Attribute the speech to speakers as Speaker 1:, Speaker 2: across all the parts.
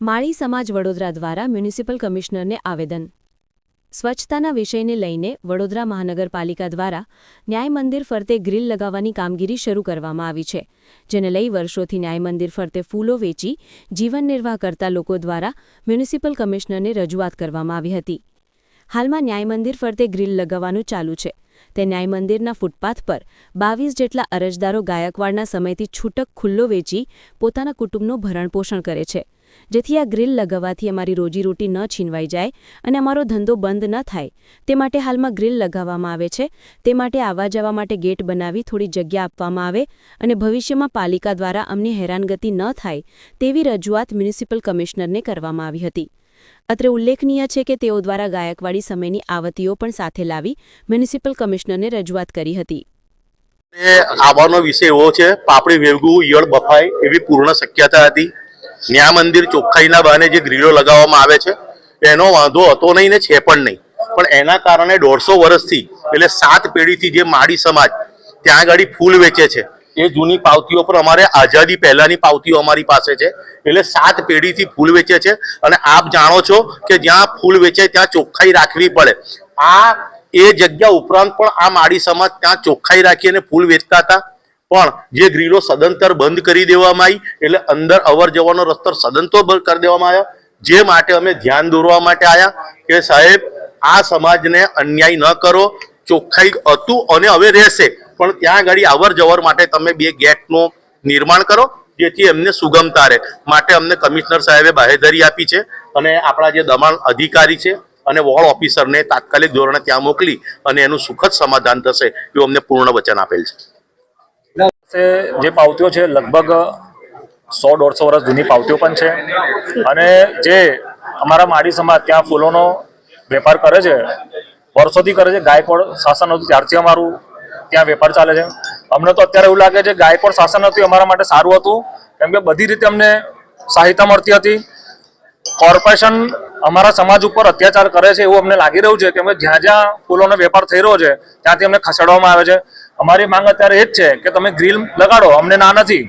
Speaker 1: માળી સમાજ વડોદરા દ્વારા મ્યુનિસિપલ કમિશનરને આવેદન. સ્વચ્છતાના વિષયને લઈને વડોદરા મહાનગરપાલિકા દ્વારા ન્યાય મંદિર ફરતે ગ્રીલ લગાવવાની કામગીરી શરૂ કરવામાં આવી છે, જેને લઈ વર્ષોથી ન્યાય મંદિર ફરતે ફૂલો વેચી જીવન નિર્વાહ કરતા લોકો દ્વારા મ્યુનિસિપલ કમિશનરને રજૂઆત કરવામાં આવી હતી. હાલમાં ન્યાય મંદિર ફરતે ગ્રીલ લગાવવાનું ચાલુ છે. તે ન્યાય મંદિરના ફૂટપાથ પર બાવીસ જેટલા અરજદારો ગાયકવાડના સમયથી છૂટક ખુલ્લો વેચી પોતાના કુટુંબનું ભરણપોષણ કરે છે. જેથી આ ગ્રીલ લગાવવાથી અમારી રોજીરોટી ન છીનવાઈ જાય અને અમારો ધંધો બંધ ન થાય. તે માટે હાલમાં ગ્રીલ લગાવવામાં આવે છે. તે માટે આવવા જવા માટે ગેટ બનાવી થોડી જગ્યા આપવામાં આવે અને ભવિષ્યમાં પાલિકા દ્વારા અમને હેરાનગતિ ન થાય તેવી રજૂઆત મ્યુનિસિપલ કમિશનરને કરવામાં આવી હતી. અત્રે ઉલ્લેખનીય છે કે તેઓ દ્વારા ગાયકવાડી સમયની આવતીઓ પણ સાથે લાવી મ્યુનિસિપલ કમિશનરને રજૂઆત કરી હતી.
Speaker 2: આવવાનો વિષય એવો છે, પાપડી વેગું ઈયળ બફાય એવી પૂર્ણ શક્યતા હતી. ન્યા મંદિર ચોખ્ખાઈના બહાને જે ગ્રીલો લગાવવામાં આવે છે, એનો વાંધો હતો નહીં ને છે પણ નહીં. પણ એના કારણે દોઢસો વર્ષથી, એટલે સાત પેઢીથી જે માડી સમાજ ત્યાં આગળ ફૂલ વેચે છે. એ જૂની પાવતીઓ પર અમારે આઝાદી પહેલાની પાવતીઓ અમારી પાસે છે. એટલે સાત પેઢીથી ફૂલ વેચે છે. અને આપ જાણો છો કે જ્યાં ફૂલ વેચે ત્યાં ચોખ્ખાઈ રાખવી પડે. આ એ જગ્યા ઉપરાંત પણ આ માડી સમાજ ત્યાં ચોખ્ખાઈ રાખી અને ફૂલ વેચતા હતા. પણ જે ગ્રીલો સદંતર બંધ કરી દેવામાં આવી, એટલે અંદર અવર જવાનો રસ્તો સદંતર બંધ કરી દેવામાં આવ્યો. જે માટે અમે ધ્યાન દોરવા માટે આવ્યા કે સાહેબ, આ સમાજને અન્યાય ન કરો, ચોખ્ખાઈ હતું અને હવે રહેશે. પણ ત્યાં આગળ અવર જવર માટે તમે બે ગેટનું નિર્માણ કરો, જેથી એમને સુગમતા રહે. માટે અમને કમિશનર સાહેબે બાહેધરી આપી છે અને આપણા જે દમણ અધિકારી છે અને વોર્ડ ઓફિસરને તાત્કાલિક ધોરણે ત્યાં મોકલી અને એનું સુખદ સમાધાન થશે એવું અમને પૂર્ણ વચન આપેલ છે
Speaker 3: છે. જે પાવતીઓ છે, લગભગ સો, દોઢસો વર્ષ જૂની પાવતીઓ પણ છે. અને જે અમારા માડી સમાજ ત્યાં ફૂલોનો વેપાર કરે છે, વર્ષોથી કરે છે ગાયકવાડ શાસન હતું, ત્યારથી અમારું ત્યાં વેપાર ચાલે છે. અમને તો અત્યારે એવું લાગે છે ગાયકવાડ શાસન હતું અમારા માટે સારું હતું. કેમ કે બધી રીતે અમને સહાયતા મળતી હતી. કોર્પોરેશન અમારા સમાજ ઉપર અત્યાચાર કરે છે એવું અમને લાગી રહ્યું છે કે અમે જ્યાં જ્યાં ફૂલોનો વેપાર થઈ રહ્યો છે, ત્યાંથી અમને ખસેડવામાં આવે છે. અમારી માંગ અત્યારે એ જ છે કે તમે ગ્રીલ લગાડો, અમને ના નથી.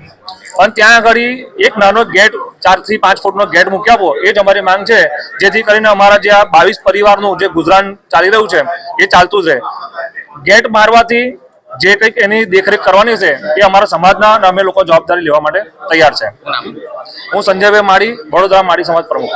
Speaker 3: પણ ત્યાં આગળ એક નાનો ગેટ, ચારથી પાંચ ફૂટનો ગેટ મૂકી આપો, એ જ અમારી માંગ છે. જેથી કરીને અમારા જે આ બાવીસ પરિવારનું જે ગુજરાન ચાલી રહ્યું છે, એ ચાલતું છે. ગેટ મારવાથી જે કંઈક એની દેખરેખ કરવાની છે એ અમારા સમાજના અમે લોકો જવાબદારી લેવા માટે તૈયાર છે. હું સંજયભાઈ માળી વડોદરા માળી સમાજ પ્રમુખ.